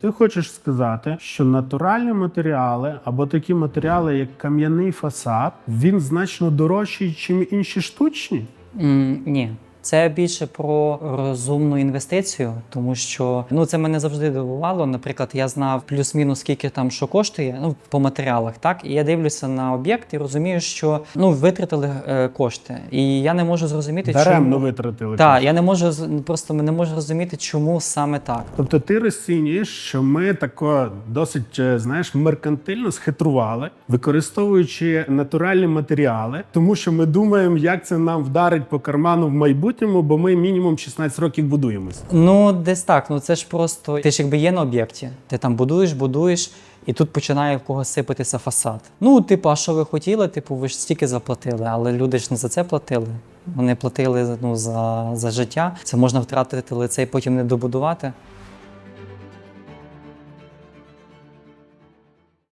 Ти хочеш сказати, що натуральні матеріали або такі матеріали, як кам'яний фасад, він значно дорожчий, ніж інші штучні? Mm, ні. Це більше про розумну інвестицію, тому що ну це мене завжди дивувало. Наприклад, я знав плюс-мінус скільки там що коштує, ну по матеріалах, так і я дивлюся на об'єкт і розумію, що ну витратили е, кошти, і я не можу зрозуміти, Даремно чому витратили. так. Я не можу просто не можу розуміти, чому саме так. Тобто ти розцінюєш, що ми тако досить е, знаєш меркантильно схитрували, використовуючи натуральні матеріали, тому що ми думаємо, як це нам вдарить по карману в майбутньому, бо ми мінімум 16 років будуємось. Ну, десь так. Ну це ж просто ти ж якби є на об'єкті. Ти там будуєш, будуєш, і тут починає в когось сипатися фасад. Ну, типу, а що ви хотіли? Типу, ви ж стільки заплатили, але люди ж не за це платили. Вони платили ну, за, за життя. Це можна втратити лице і потім не добудувати.